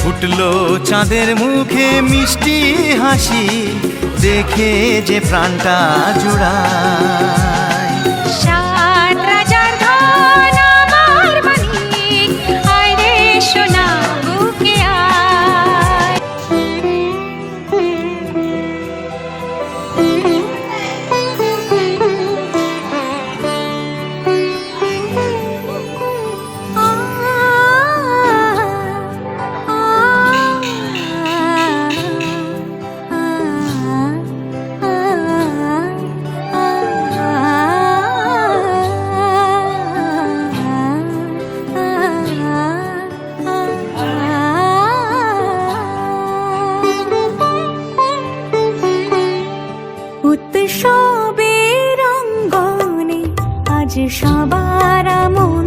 ফুটলো চাঁদের মুখে মিষ্টি হাসি। দেখে যে প্রাণটা জুড়ায় সবার মন্ত্র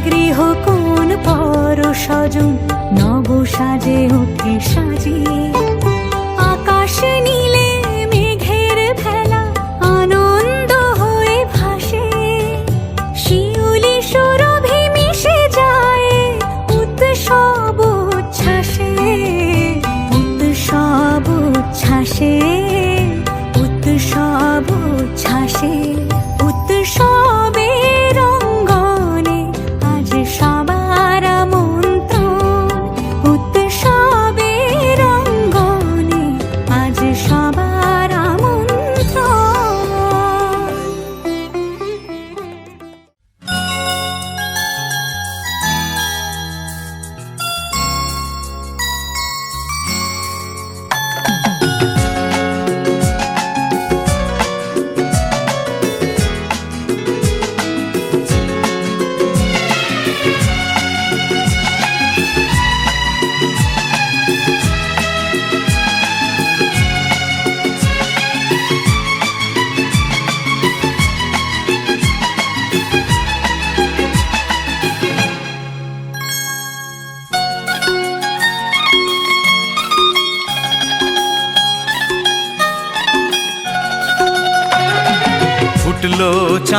গৃহ কোন পর সজন নব সাজে ওকে সাজিয়ে আকাশে নীলে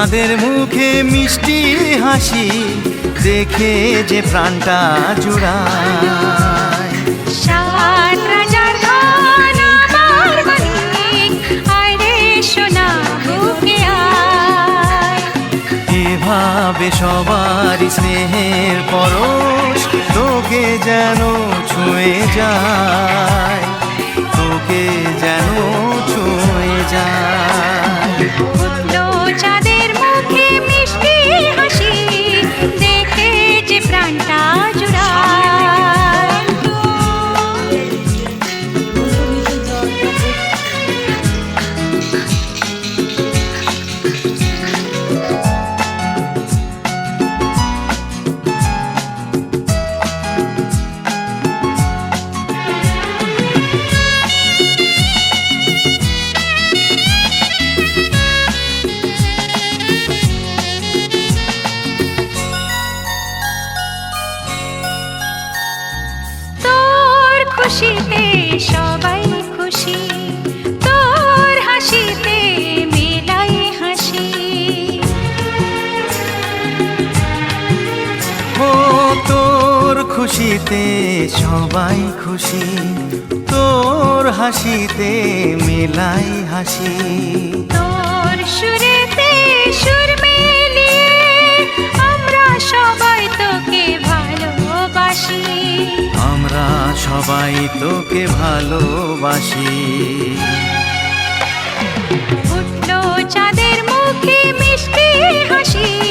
চাঁদের মুখে মিষ্টি হাসি দেখে যে প্রাণটা জুড়ায়। এভাবে সবার স্নেহের পরশ তোকে যেন ছুঁয়ে যায় তোকে যেন খুশিতে সবাই খুশি। তোর হাসিতে মেলাই হাসি। ও তোর খুশিতে সবাই খুশি। তোর হাসিতে মেলাই হাসি। তোর সুরেতে সুর মিলিয়ে আমরা সবাই তোকে ভালোবাসি। আমরা সবাই তোকে ভালোবাসি। উঠল চাঁদের মুখে মিষ্টি হাসি।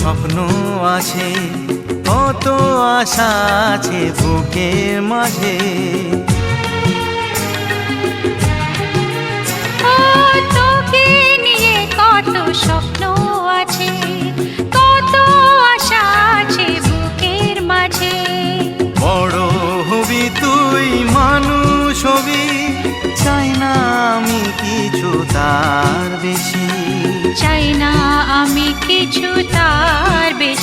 স্বপ্ন আছে কত আশা আছে বুকের মাঝে। তোকে নিয়ে কত স্বপ্ন আছে কত আশা আছে বুকের মাঝে। বড় হবি তুই মানুষ হবি চাই না আমি কিছু তার বেশি। চাই না আমি কিছু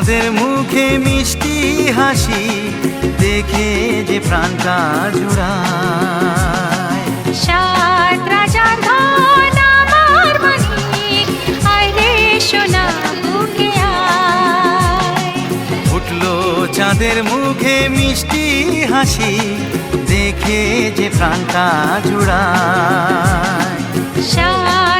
চাঁদের মুখে মিষ্টি হাসি দেখে যে প্রাণটা জুড়ায়। সাত রাজার ধন আমার মানিক আয় সোনা বুকে আয়। চাঁদের মুখে মিষ্টি হাসি দেখে যে প্রাণটা জুড়ায়। সাত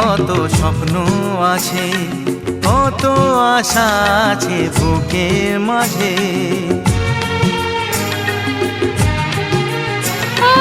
কত স্বপ্ন আছে কত আশা আছে বুকের মাঝে। ও